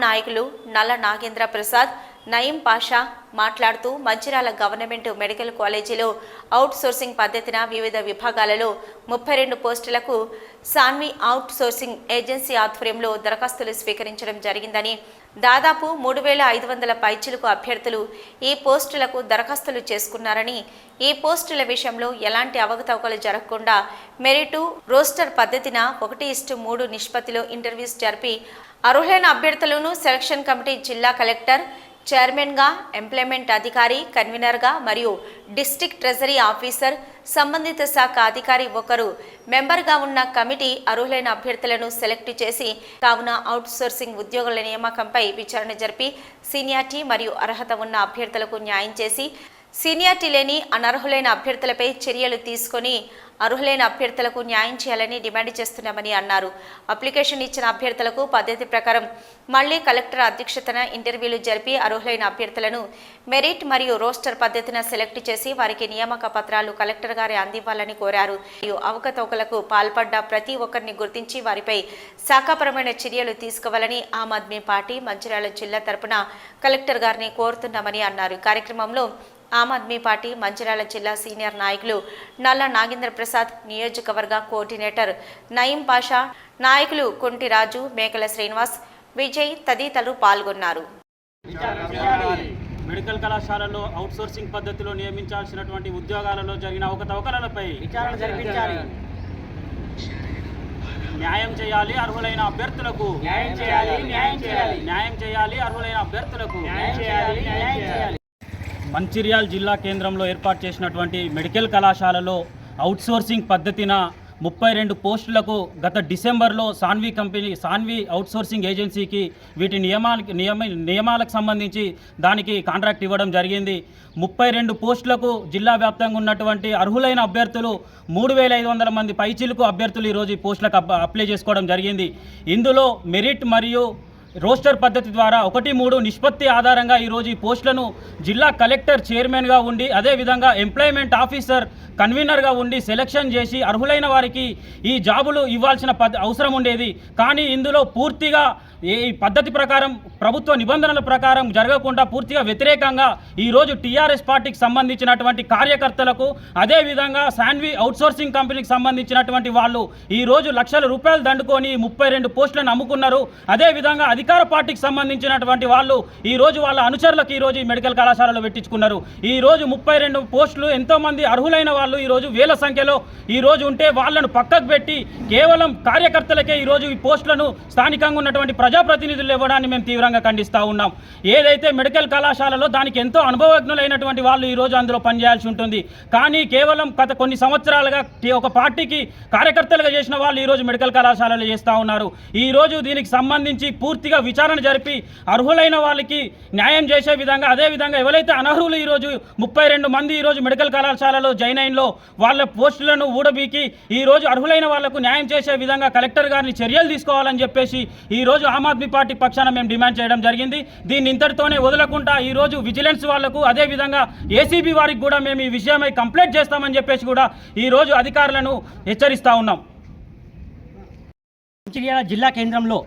నాయకులు నల్ల నాగేంద్ర ప్రసాద్ నయీం పాషా మాట్లాడుతూ మంచిర్యాల గవర్నమెంట్ మెడికల్ కాలేజీలో అవుట్ సోర్సింగ్ పద్ధతిన వివిధ విభాగాలలో ముప్పై రెండు పోస్టులకు సాన్వి అవుట్ సోర్సింగ్ ఏజెన్సీ ఆధ్వర్యంలో దరఖాస్తులు స్వీకరించడం జరిగిందని దాదాపు మూడు వేల ఐదు వందల పైచిలకు అభ్యర్థులు ఈ పోస్టులకు దరఖాస్తులు చేసుకున్నారని ఈ పోస్టుల విషయంలో ఎలాంటి అవకతవకలు జరగకుండా మెరిటు రోస్టర్ పద్ధతిన ఒకటి ఇస్టు మూడు నిష్పత్తిలో ఇంటర్వ్యూస్ జరిపి అర్హులైన అభ్యర్థులను సెలక్షన్ కమిటీ జిల్లా కలెక్టర్ చైర్మన్గా ఎంప్లాయ్మెంట్ అధికారి కన్వీనర్గా మరియు డిస్టిక్ ట్రెజరీ ఆఫీసర్ సంబంధిత శాఖ అధికారి ఒకరు. మెంబర్గా ఉన్న కమిటీ అర్హులైన అభ్యర్థులను సెలెక్ట్ చేసి కావున అవుట్సోర్సింగ్ ఉద్యోగుల నియామకంపై విచారణ జరిపి సీనియారిటీ మరియు అర్హత ఉన్న అభ్యర్థులకు న్యాయం చేసి సీనియారిటీ లేని అనర్హులైన అభ్యర్థులపై చర్యలు తీసుకొని అర్హులైన అభ్యర్థులకు న్యాయం చేయాలని డిమాండ్ చేస్తున్నామని అన్నారు. అప్లికేషన్ ఇచ్చిన అభ్యర్థులకు పద్ధతి ప్రకారం మళ్ళీ కలెక్టర్ అధ్యక్షతన ఇంటర్వ్యూలు జరిపి అర్హులైన అభ్యర్థులను మెరిట్ మరియు రోస్టర్ పద్ధతిన సెలెక్ట్ చేసి వారికి నియామక పత్రాలు కలెక్టర్ గారి అందివ్వాలని కోరారు. మరియు అవకతవకలకు పాల్పడ్డ ప్రతి ఒక్కరిని గుర్తించి వారిపై శాఖాపరమైన చర్యలు తీసుకోవాలని ఆమ్ ఆద్మీ పార్టీ మంచిర్యాల జిల్లా తరపున కలెక్టర్ గారిని కోరుతున్నామని అన్నారు. కార్యక్రమంలో ఆమ్ ఆద్మీ పార్టీ మంచిర్యాల జిల్లా సీనియర్ నాయకులు నల్ల నాగేంద్ర ప్రసాద్ నియోజకవర్గ కోఆర్డినేటర్ నయీం పాషా నాయకులు కుంటి రాజు మేకల శ్రీనివాస్ విజయ్ తదితరులు పాల్గొన్నారు. మెడికల్ కళాశాలలో అవుట్సోర్సింగ్ పద్ధతిలో నియమించాల్సినటువంటి ఉద్యోగాలలో జరిగిన అవకతవకలపై విచారణ జరిపించాలి. న్యాయం చేయాలి అర్హులైన అభ్యర్థులకు. న్యాయం చేయాలి న్యాయం చేయాలి. న్యాయం చేయాలి అర్హులైన అభ్యర్థులకు. న్యాయం చేయాలి న్యాయం చేయాలి. మంచిర్యాల జిల్లా కేంద్రంలో ఏర్పాటు చేసినటువంటి మెడికల్ కళాశాలలో అవుట్సోర్సింగ్ పద్ధతిన ముప్పై రెండు పోస్టులకు గత డిసెంబర్లో సాన్వి కంపెనీ సాన్వి అవుట్సోర్సింగ్ ఏజెన్సీకి వీటి నియమాలకి నియమ నియమాలకు సంబంధించి దానికి కాంట్రాక్ట్ ఇవ్వడం జరిగింది. ముప్పై రెండు పోస్టులకు జిల్లా వ్యాప్తంగా ఉన్నటువంటి అర్హులైన అభ్యర్థులు మూడు వేల ఐదు వందల మంది పైచీలకు అభ్యర్థులు ఈరోజు ఈ పోస్టులకు అప్లై చేసుకోవడం జరిగింది. ఇందులో మెరిట్ మరియు రోస్టర్ పద్ధతి ద్వారా ఒకటి మూడు నిష్పత్తి ఆధారంగా ఈరోజు ఈ పోస్టులను జిల్లా కలెక్టర్ చైర్మన్గా ఉండి అదేవిధంగా ఎంప్లాయ్మెంట్ ఆఫీసర్ కన్వీనర్గా ఉండి సెలక్షన్ చేసి అర్హులైన వారికి ఈ జాబులు ఇవ్వాల్సిన పద్ అవసరం ఉండేది. కానీ ఇందులో పూర్తిగా ఈ పద్ధతి ప్రకారం ప్రభుత్వ నిబంధనల ప్రకారం జరగకుండా పూర్తిగా వ్యతిరేకంగా ఈరోజు టీఆర్ఎస్ పార్టీకి సంబంధించినటువంటి కార్యకర్తలకు అదేవిధంగా శాన్వి అవుట్సోర్సింగ్ కంపెనీకి సంబంధించినటువంటి వాళ్ళు ఈరోజు లక్షల రూపాయలు దండుకొని ముప్పై రెండు పోస్టులను అమ్ముకున్నారు. అదేవిధంగా అధికార పార్టీకి సంబంధించినటువంటి వాళ్ళు ఈరోజు వాళ్ళ అనుచరులకు ఈరోజు ఈ మెడికల్ కళాశాలలో పెట్టించుకున్నారు. ఈరోజు ముప్పై రెండు పోస్టులు ఎంతోమంది అర్హులైన వాళ్ళు ఈరోజు వేల సంఖ్యలో ఈరోజు ఉంటే వాళ్ళను పక్కకు పెట్టి కేవలం కార్యకర్తలకే ఈరోజు ఈ పోస్టులను స్థానికంగా ఉన్నటువంటి ప్రజాప్రతినిధులు ఇవ్వడాన్ని మేము తీవ్రంగా ఖండిస్తూ ఉన్నాం. ఏదైతే మెడికల్ కళాశాలలో దానికి ఎంతో అనుభవజ్ఞులైనటువంటి వాళ్ళు ఈరోజు అందులో పనిచేయాల్సి ఉంటుంది. కానీ కేవలం గత కొన్ని సంవత్సరాలుగా ఒక పార్టీకి కార్యకర్తలుగా చేసిన వాళ్ళు ఈరోజు మెడికల్ కళాశాలలో చేస్తూ ఉన్నారు. ఈరోజు దీనికి సంబంధించి పూర్తిగా విచారణ జరిపి అర్హులైన వాళ్ళకి న్యాయం చేసే విధంగా అదేవిధంగా ఎవరైతే అనర్హులు ఈరోజు ముప్పై రెండు మంది ఈరోజు మెడికల్ కళాశాలలో జాయిన్ అయినలో వాళ్ళ పోస్టులను ఊడబీకి ఈరోజు అర్హులైన వాళ్ళకు న్యాయం చేసే విధంగా కలెక్టర్ గారిని చర్యలు తీసుకోవాలని చెప్పేసి ఈరోజు ఆమ్ ఆద్మీ పార్టీ పక్షాన మేము డిమాండ్ చేయడం జరిగింది. దీన్ని ఇంతటితోనే వదలకుండా ఈరోజు విజిలెన్స్ వాళ్ళకు అదేవిధంగా ఏసీబీ వారికి కూడా మేము ఈ విషయమై కంప్లైంట్ చేస్తామని చెప్పేసి కూడా ఈరోజు అధికారులను హెచ్చరిస్తూ ఉన్నాం. మంచిర్యాల జిల్లా కేంద్రంలో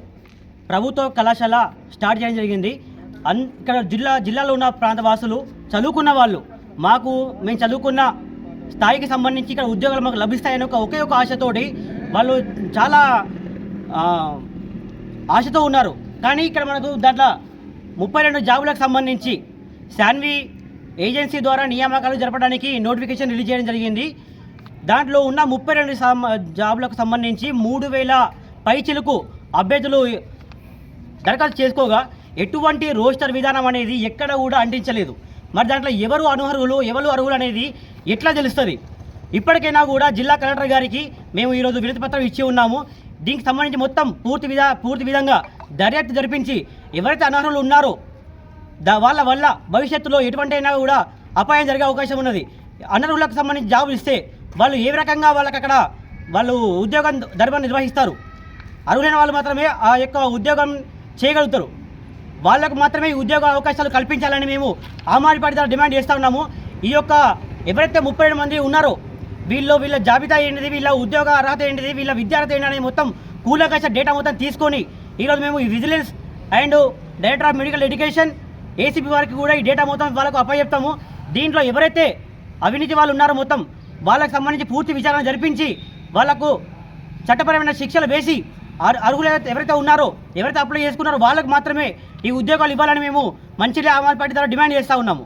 ప్రభుత్వ కళాశాల స్టార్ట్ చేయడం జరిగింది. అన్ ఇక్కడ జిల్లా జిల్లాలో ఉన్న ప్రాంత వాసులు చదువుకున్న వాళ్ళు మాకు మేము చదువుకున్న స్థాయికి సంబంధించి ఇక్కడ ఉద్యోగాలు మాకు లభిస్తాయని ఒక ఒకే ఒక ఆశతోటి వాళ్ళు చాలా ఆశతో ఉన్నారు. కానీ ఇక్కడ మనకు దాంట్లో ముప్పై రెండు జాబులకు సంబంధించి శాన్వి ఏజెన్సీ ద్వారా నియామకాలు జరపడానికి నోటిఫికేషన్ రిలీజ్ చేయడం జరిగింది. దాంట్లో ఉన్న ముప్పై రెండు సం- జాబులకు సంబంధించి మూడు వేల పైచిలకు అభ్యర్థులు దరఖాస్తు చేసుకోగా ఎటువంటి రోస్టర్ విధానం అనేది ఎక్కడ కూడా అంటించలేదు. మరి దాంట్లో ఎవరు అనర్హులు ఎవరు అర్హులు అనేది ఎట్లా తెలుస్తుంది. ఇప్పటికైనా కూడా జిల్లా కలెక్టర్ గారికి మేము ఈరోజు వినతిపత్రం ఇచ్చి ఉన్నాము. దీనికి సంబంధించి మొత్తం పూర్తి విధా పూర్తి విధంగా దర్యాప్తు జరిపించి ఎవరైతే అనర్హులు ఉన్నారో దా వాళ్ళ వల్ల భవిష్యత్తులో ఎటువంటి అయినా కూడా అపాయం జరిగే అవకాశం ఉన్నది. అనర్హులకు సంబంధించి జాబులు ఇస్తే వాళ్ళు ఏ రకంగా వాళ్ళకి అక్కడ వాళ్ళు ఉద్యోగం ధర్మం నిర్వహిస్తారు. అర్హులైన వాళ్ళు మాత్రమే ఆ యొక్క ఉద్యోగం చేయగలుగుతారు. వాళ్ళకు మాత్రమే ఉద్యోగ అవకాశాలు కల్పించాలని మేము ఆమారిపాటి ద్వారా డిమాండ్ చేస్తూ ఉన్నాము. ఈ యొక్క ఎవరైతే ముప్పై ఏడు మంది ఉన్నారో వీళ్ళు వీళ్ళ జాబితా ఏంటిది వీళ్ళ ఉద్యోగ అర్హత ఏంటిది వీళ్ళ విద్యార్థి ఏంటి అనేది మొత్తం కూలకాశ డేటా మొత్తం తీసుకొని ఈరోజు మేము ఈ vigilance and director of medical education ACP వారికి కూడా ఈ డేటా మొత్తం వాళ్ళకు అప్పచెప్తాము. దీంట్లో ఎవరైతే అవినీతి వాళ్ళు ఉన్నారో మొత్తం వాళ్ళకి సంబంధించి పూర్తి విచారణ జరిపించి వాళ్ళకు చట్టపరమైన శిక్షలు వేసి అర్హులు ఎవరైతే- ఉన్నారో ఎవరైతే అప్లై చేసుకున్నారో వాళ్ళకు మాత్రమే ఈ ఉద్యోగాలు ఇవ్వాలని మేము మంచిర్యాల అమలు పార్టీ ద్వారా డిమాండ్ చేస్తూ ఉన్నాము.